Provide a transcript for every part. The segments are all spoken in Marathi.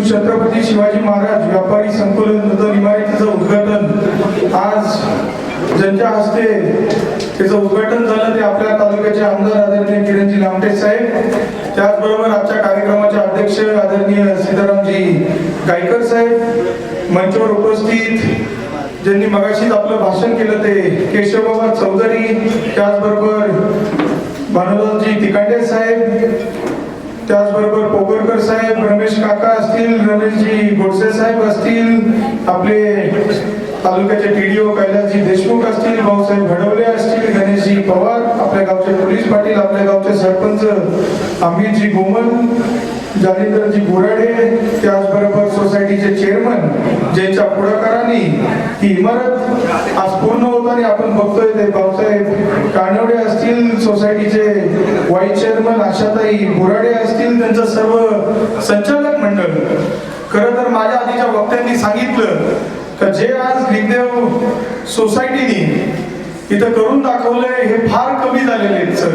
शिवछत्रपती शिवाजी महाराज व्यापारी संकुलन नूतन इमारतीचं उद्घाटन. आज ज्यांच्या हस्ते त्याचं उद्घाटन झालं ते आपल्या तालुक्याचे आमदार आदरणीय किरणजी लामटे साहेब त्याचबरोबर आजच्या कार्यक्रमाचे अध्यक्ष आदरणीय सीतारामजी गायकर साहेब मंचावर उपस्थित ज्यांनी मगाशीच आपलं भाषण केलं ते केशवबाबा चौधरी त्याचबरोबर भानुदासजी तिकांडे साहेब त्याचबरोबर पोगरकर साहेब रमेश काका असतील रमेशजी गोडसे साहेब असतील आपले तालुक्याचे टीडीओ कैलासजी देशमुख असतील भाऊसाहेब घडवले असतील गणेशजी पवार आपल्या गावचे पोलीस पाटील आपल्या गावचे सरपंच अमितजी गोमन जालिंदरजी बोराडे त्याचबरोबर सोसायटीचे चेअरमन ज्यांच्या पुढाकाराने ही इमारत आज पूर्ण होताना आणि आपण बघतोय ते भाऊसाहेब कानवडे असतील सोसायटीचे वाईस चेअरमन आशाताई बोराडे असतील त्यांचं सर्व संचालक मंडळ. खरं तर माझ्या आधीच्या वक्त्यांनी सांगितलं का जे आज लिंगदेव सोसायटीने इथं करून दाखवलंय हे फार कमी झालेले आहेत सर.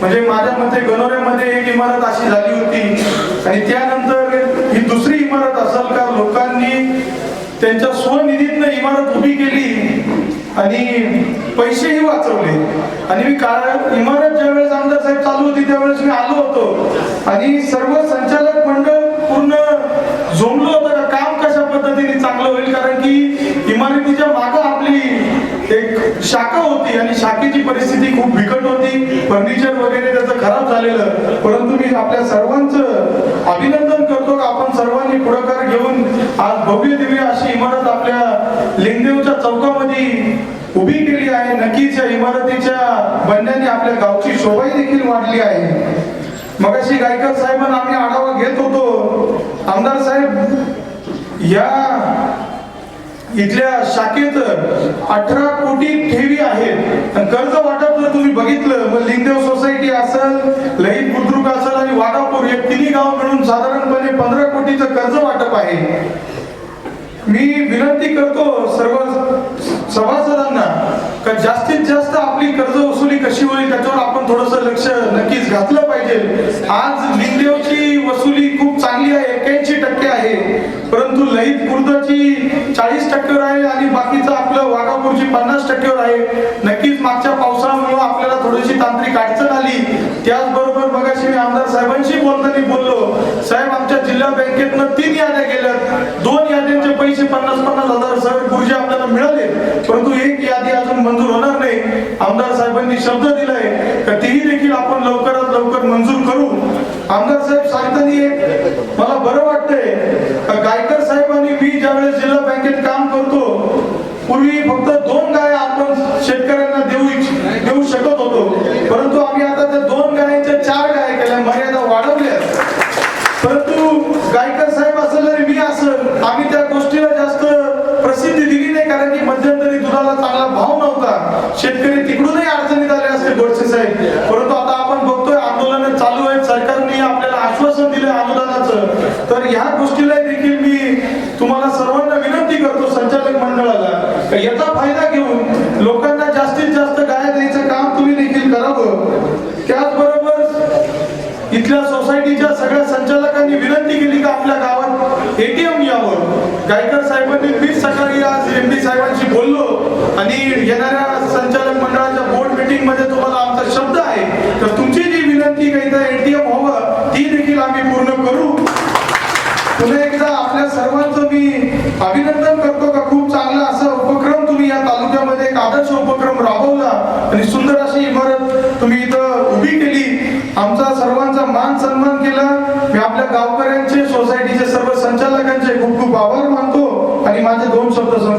म्हणजे माझ्या मते गणोऱ्यामध्ये एक इमारत अशी झाली होती आणि त्यानंतर ही दुसरी इमारत असेल का लोकांनी त्यांच्या स्वनि इमारत उभी केली आणि पैसेही वाचवले. आणि मी काळ इमारत ज्यावेळेस आमदार साहेब चालू होती त्यावेळेस मी आलो होतो. आणि सर्व संचालक मंडळ पूर्ण जोमलं होतं काम कशा पद्धतीने चांगलं होईल? कारण की इमारतीच्या मागं आपली एक शाखा होती आणि शाखेची परिस्थिती खूप बिकट होती. फर्निचर वगैरे त्याचं खराब झालेलं. परंतु मी आपल्या सर्वांचं अभिनंदन करतो का आपण सर्वांनी पुढाकार घेऊन आज भव्य दिव्य अशी इमारत आपल्या लिंगदेवच्या चौकामध्ये उभी केली आहे. नक्कीच या इमारतीच्या बनण्याने आपल्या गावची शोभाही देखील वाढली आहे. मग अशी गायकर साहेबांना आम्ही आढावा घेत होतो. आमदार साहेब या इथल्या शाखेत अठरा कोटी ठेवी आहेत. कर्ज वाटप जर तुम्ही बघितलं मग लिंगदेव सोसायटी असेल लहित बुद्रुक असेल आणि वाघापूर हे तिन्ही गाव मिळून साधारण पंधरा कोटीचं कर्ज वाटप आहे. मी विनंती करतो सर्व सभासदांना का जास्तीत जास्त आपली कर्ज वसुली कशी होईल त्याच्यावर आपण थोडस लक्ष नक्कीच घातलं पाहिजे. आज लिंगदेवची वसुली खूप चांगली आहे एक्याऐंशी टक्के आहे. परंतु लहित खुर्दची चाळीस टक्केवर आहे आणि बाकीचं आपलं वाघापूरची पन्नास टक्केवर आहे. नक्कीच मागच्या पावसामुळे आपल्याला थोडीशी तांत्रिक अडचण आली. त्याचबरोबर मगाशी मी आमदार साहेबांशी बोलताना बोललो साहेब आमच्या जिल्हा बँकेतनं तीन याद्या गेल्यात. दोन याद्यांचे पैसे पन्नास पन्नास हजार साहेब गुरुजी आपल्याला मिळाले. परंतु एक यादी अजून मंजूर होणार नाही. आमदार साहेबांनी शब्द दिलाय तर तीही देखील आपण लवकरात लवकर मंजूर करू. आमदार साहेब सांगताना एक मला बरं वाटतंय का गायकर साहेब आणि मी ज्यावेळेस जिल्हा बँकेत काम करतो पूर्वी फक्त दोन गाय आपण शेतकऱ्यांना देऊ देऊ शकत होतो. तर ह्या गोष्टीला देखील मी तुम्हाला सर्वांना विनंती करतो संचालक मंडळाला याचा फायदा घेऊन लोकांना जास्तीत जास्त गाय द्यायचं काम तुम्ही देखील करावं. त्याचबरोबर इथल्या सोसायटीच्या सगळ्या संचालकांनी विनंती केली का आपल्या गावात एटीएम यावं. गायकर साहेबांनी मी सकाळी आज एम डी साहेबांशी बोललो आणि येणाऱ्या संचालक मंडळाच्या बोर्ड मिटिंगमध्ये तुम्हाला आमचा शब्द आहे. तर तुमची जी विनंती काही एटीएम व्हावं ती देखील आम्ही पूर्ण पुन्हा एकदा आपल्या सर्वांचं मी अभिनंदन करतो का? खूप चांगला असा उपक्रम तुम्ही या तालुक्यामध्ये एक आदर्श उपक्रम राबवला आणि सुंदर अशी इमारत तुम्ही इथं उभी केली. आमचा सर्वांचा मान सन्मान केला. मी आपल्या गावकऱ्यांचे सोसायटीचे सर्व संचालकांचे खूप खूप आभार मानतो. आणि माझे दोन शब्द संपवतो.